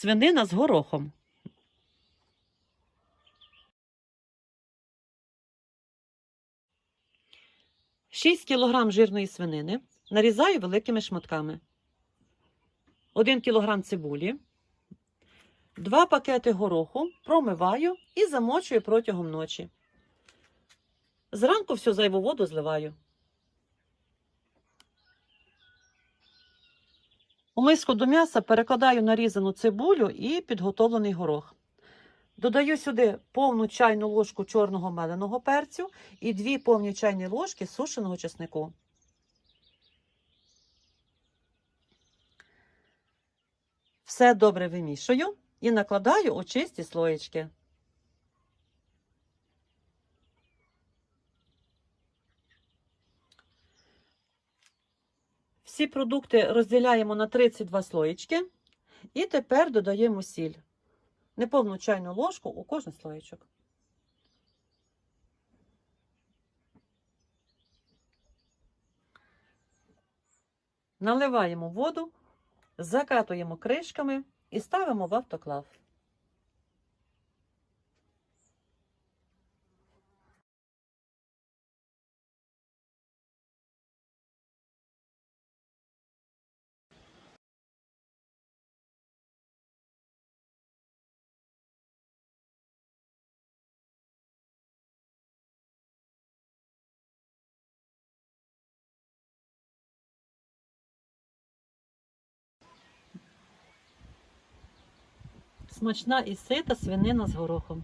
свинина з горохом. Шість кілограм жирної свинини нарізаю великими шматками. 1 кілограм цибулі, 2 пакети гороху промиваю і замочую протягом ночі. Зранку всю зайву воду зливаю. У миску до м'яса перекладаю нарізану цибулю і підготовлений горох. Додаю сюди повну чайну ложку чорного меленого перцю і 2 повні чайні ложки сушеного чеснику. Все добре вимішую і накладаю у чисті слоєчки. Всі продукти розділяємо на 32 слоєчки і тепер додаємо сіль. Неповну чайну ложку у кожен слоєчок. Наливаємо воду, закатуємо кришками і ставимо в автоклав. Смачна і сита свинина з горохом.